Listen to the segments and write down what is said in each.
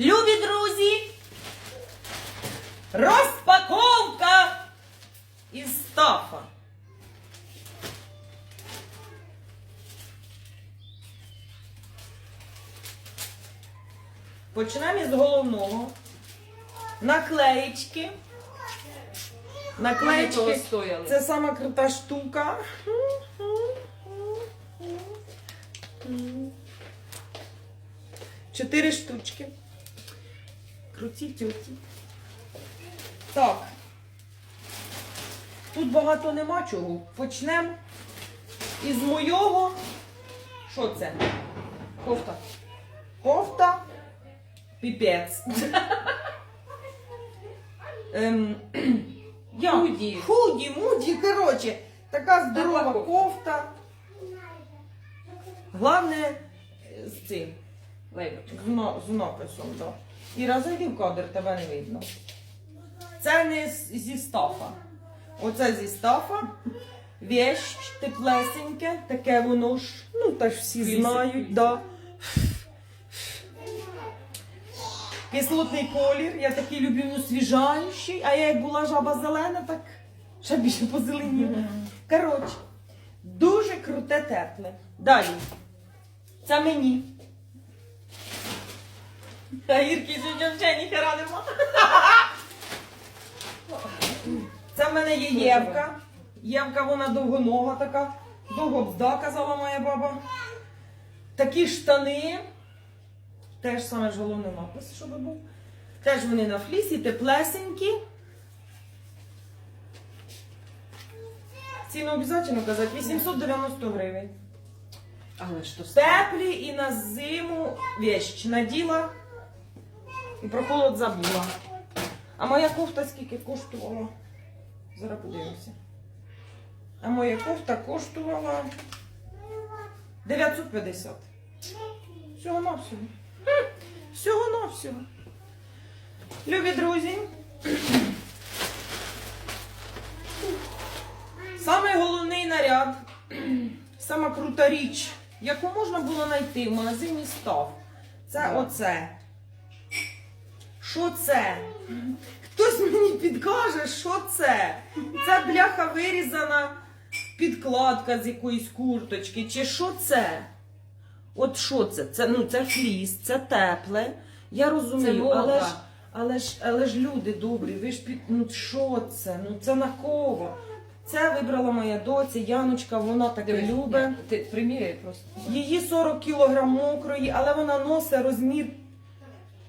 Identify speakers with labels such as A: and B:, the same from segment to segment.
A: Любі друзі! Розпаковка із стафа. Почнемо із головного. Наклеєчки. Наклеєчки. Це сама крута штука. Чотири штучки. Круті тюті. Так. Тут багато нема чого. Почнемо із моєго. Що це?
B: Кофта.
A: Кофта. Піпець. Ем, я.
B: Худі.
A: Худі, муді, коротше. Така здорова
B: Така кофта.
A: кофта. Головне е, з цим.
B: Лейбочка.
A: З, на- з написом, так. Іра, зайди в кадр, тебе не видно. Це не зі стафа. Оце зі стафа. Вещ теплесеньке, таке воно ж, ну та ж всі знають, да. Кислотний колір, я такий люблю ну, свіжаючий, а я як була жаба зелена, так ще більше позеленіла. Коротше, дуже круте тепле. Далі. Це мені. Ірки сьогодні взагалі ніхера нема. Це в мене є Євка. Євка, вона довгонога така. Довгобзда, казала моя баба. Такі штани. Теж саме ж головний напис, щоб був. Теж вони на флісі, теплесенькі. Ціну обов'язково казати 890 гривень.
B: Але то
A: Теплі і на зиму вещь наділа і про холод забула. А моя кофта скільки коштувала? Зараз подивимося. А моя кофта коштувала 950. Всього на всього. Всього на всього. Любі друзі. Самий головний наряд, сама крута річ, яку можна було знайти в магазині став. Це оце. Що це? Хтось мені підкаже, що це? Це бляха вирізана підкладка з якоїсь курточки. Чи що це? От що це? Це, ну, це фліс, це тепле. Я розумію,
B: мода.
A: але ж, але ж, але ж люди добрі, ви ж під. Ну що це? Ну це на кого? Це вибрала моя доця, Яночка, вона таке любить.
B: Ти приміряй просто.
A: Її 40 кг мокрої, але вона носить розмір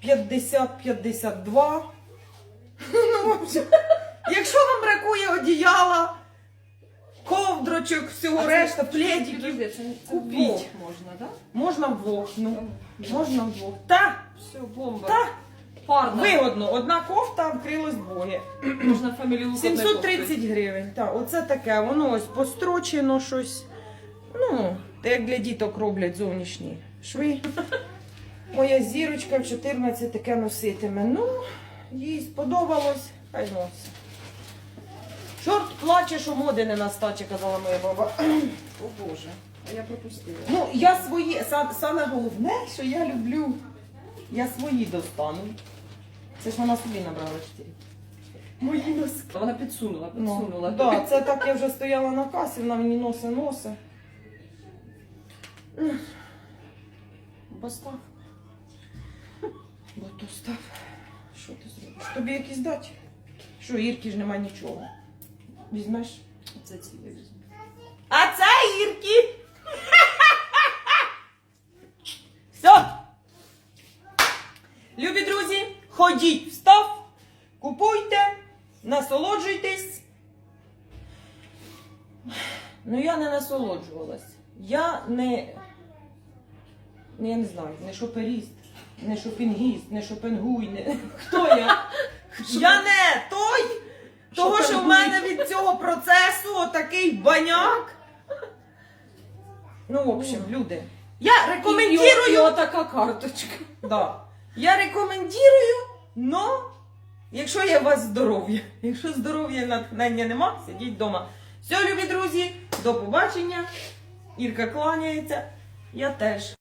A: 50-52. Ну, якщо вам бракує одіяла, ковдрочок, всього решта, пледиків, Купіть.
B: можна, так?
A: можна вдвох. Ну, можна вдвох. Та,
B: Все, бомба.
A: та,
B: Парна.
A: вигодно. Одна кофта вкрилась двоє.
B: Можна фамілію
A: 730 гривень. Так, оце таке. Воно ось построчено щось. Ну, як для діток роблять зовнішні шви. Моя зірочка в 14 таке носитиме. Ну, їй сподобалось, хай носить. Чорт плаче, що моди не настаче, казала моя баба.
B: О Боже, а я пропустила.
A: Ну, я свої, са- саме головне, що я люблю, я свої достану. Це ж вона собі набрала 4. Мої носки.
B: Вона підсунула, підсунула.
A: Ну, да, це так я вже стояла на касі, вона мені носи носи. Постав. Бо то став. Що ти зробиш? Тобі якісь дати? Що, Ірки ж нема нічого. Візьмеш?
B: Це ці візьму.
A: А це Ірки! Все. Любі друзі, ходіть в став, купуйте, насолоджуйтесь. Ну, я не насолоджувалась. Я не. Ну, я не знаю, не шоперіст, не шопінгіст, не шопенгуй, не. Хто я? Я не той, того, що в мене від цього процесу отакий баняк. Ну, в общем, люди. Я
B: І, і
A: рекомендую.
B: отака карточка.
A: Да. Я рекомендую, но якщо є у вас здоров'я. Якщо здоров'я і натхнення нема, сидіть вдома. Все, любі друзі, до побачення. Ірка кланяється. Я теж.